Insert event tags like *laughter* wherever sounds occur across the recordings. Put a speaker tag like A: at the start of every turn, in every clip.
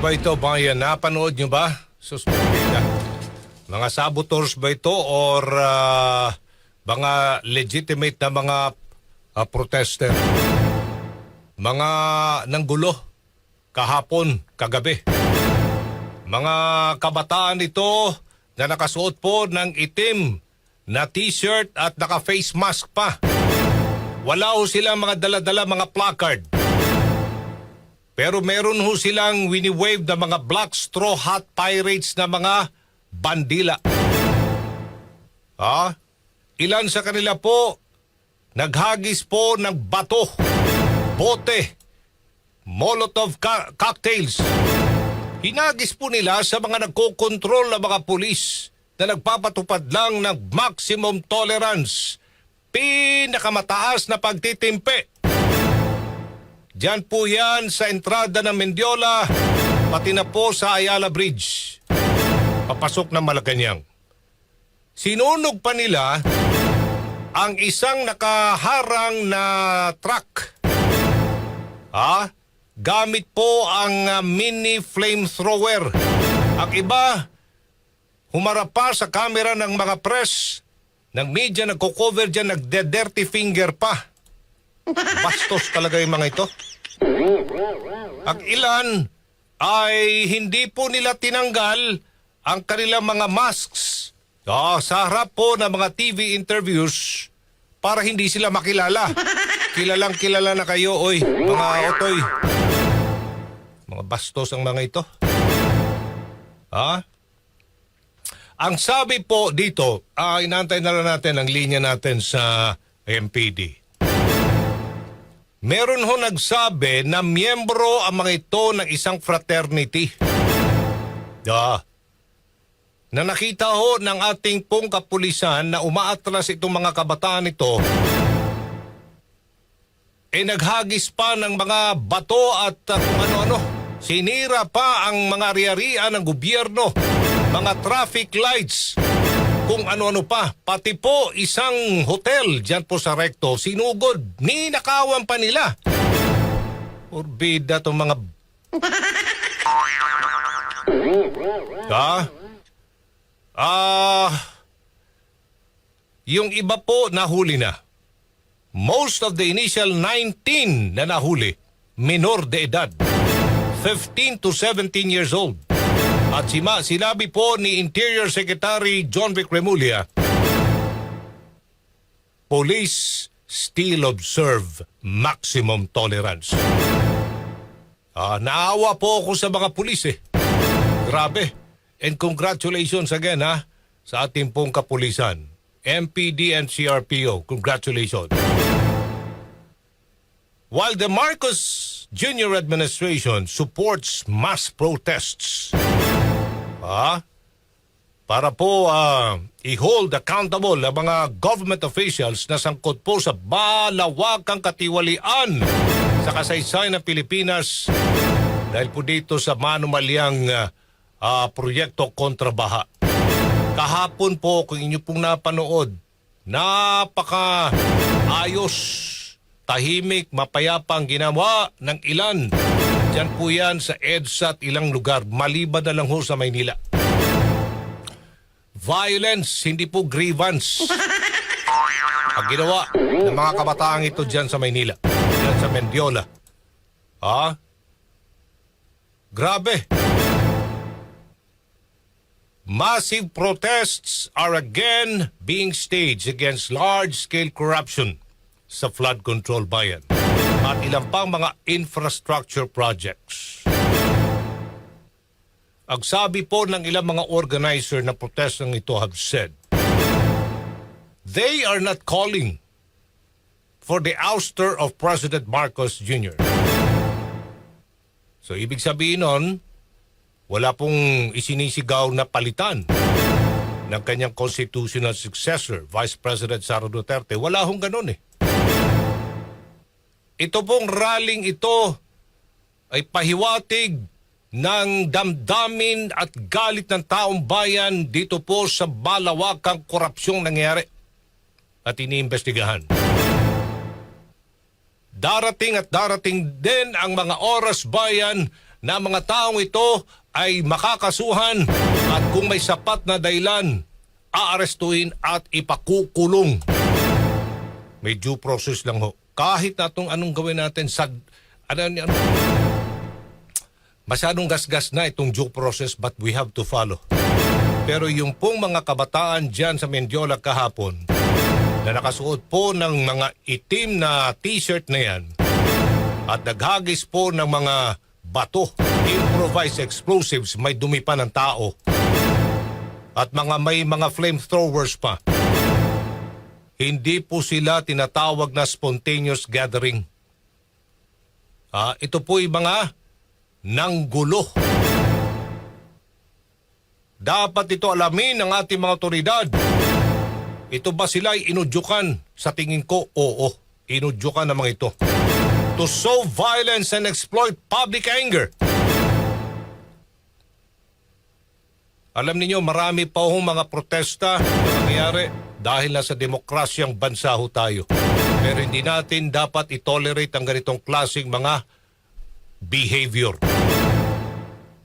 A: ba ito, bayan? Napanood nyo ba? Suspendida. Mga saboteurs ba ito or ah, mga legitimate na mga ah, protester? Mga nanggulo kahapon, kagabi. Mga kabataan ito na nakasuot po ng itim na t-shirt at naka-face mask pa. Wala ho silang mga dala-dala mga placard. Pero meron ho silang wini-wave na mga black straw hat pirates na mga bandila. Ha? Ilan sa kanila po naghagis po ng bato, bote, molotov ca- cocktails. Hinagis po nila sa mga nagkokontrol na mga pulis na nagpapatupad lang ng maximum tolerance, pinakamataas na pagtitimpe. Diyan po yan sa entrada ng Mendiola, pati na po sa Ayala Bridge. Papasok ng Malacanang. Sinunog pa nila ang isang nakaharang na truck. Ha? Gamit po ang ah, mini flamethrower. Ang iba, humarap pa sa camera ng mga press, ng media nagko-cover dyan, nagde-dirty finger pa. Bastos talaga yung mga ito. Ang ilan ay hindi po nila tinanggal ang kanilang mga masks Ah, sa harap po ng mga TV interviews para hindi sila makilala. *laughs* Kilalang kilala na kayo, oy, mga otoy. Mga bastos ang mga ito. Ha? Ang sabi po dito, ah, inantay na lang natin ang linya natin sa MPD. Meron ho nagsabi na miyembro ang mga ito ng isang fraternity. Ah, na nakita ho ng ating pong kapulisan na umaatras itong mga kabataan ito, eh naghagis pa ng mga bato at uh, ano-ano. Sinira pa ang mga ari-arian ng gobyerno, mga traffic lights, kung ano-ano pa. Pati po isang hotel dyan po sa Recto, sinugod. Ninakawan pa nila. Orbida itong mga... *laughs* Ha? Ah, yung iba po nahuli na. Most of the initial 19 na nahuli, minor de edad. 15 to 17 years old. At sinabi po ni Interior Secretary John Vic Remulla, Police still observe maximum tolerance. Ah, naawa po ako sa mga pulis eh. Grabe. And congratulations again ha sa ating pong kapulisan. MPD and CRPO, congratulations. While the Marcos Jr. administration supports mass protests? Para po ah, i-hold accountable ang mga government officials na sangkot po sa balawakang katiwalian sa kasaysayan ng Pilipinas dahil po dito sa manumalyang ah, ah, proyekto kontrabaha. Kahapon po, kung inyo pong napanood, napaka ayos, tahimik, mapayapa ang ginawa ng ilan. Diyan po yan sa EDSA at ilang lugar, maliban na lang ho sa Maynila. Violence, hindi po grievance. *laughs* ang ginawa ng mga kabataang ito dyan sa Maynila, dyan sa Mendiola. Ha? Grabe. Massive protests are again being staged against large-scale corruption sa flood control bayan at ilang pang mga infrastructure projects. Ang sabi po ng ilang mga organizer na protestang ito have said, they are not calling for the ouster of President Marcos Jr. So ibig sabihin nun, wala pong isinisigaw na palitan ng kanyang constitutional successor, Vice President Sara Duterte. Wala hong ganun eh. Ito pong rallying ito ay pahiwatig ng damdamin at galit ng taong bayan dito po sa balawakang korupsyong nangyari at iniimbestigahan. Darating at darating din ang mga oras bayan na mga taong ito ay makakasuhan at kung may sapat na dahilan, aarestuhin at ipakukulong. May due process lang ho. Kahit na anong gawin natin sa... Ano, ano, masyadong gasgas na itong due process but we have to follow. Pero yung pong mga kabataan dyan sa Mendiola kahapon na nakasuot po ng mga itim na t-shirt na yan at naghagis po ng mga bato, improvised explosives, may dumi pa ng tao at mga may mga flamethrowers pa. Hindi po sila tinatawag na spontaneous gathering. Ah, ito po yung mga nanggulo. Dapat ito alamin ng ating mga otoridad. Ito ba sila ay inudyukan? Sa tingin ko, oo. Inudyukan ng mga ito. To sow violence and exploit public anger. Alam ninyo, marami pa hong mga protesta na nangyayari dahil nasa demokrasyang bansa ho tayo. Pero hindi natin dapat itolerate ang ganitong klaseng mga behavior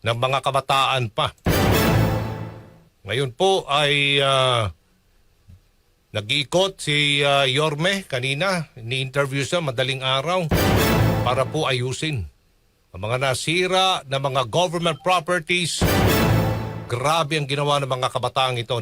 A: ng mga kabataan pa. Ngayon po ay ah, nag-iikot si ah, Yorme kanina. Ni-interview siya madaling araw para po ayusin ang mga nasira na mga government properties. Grabe ang ginawa ng mga kabataang ito.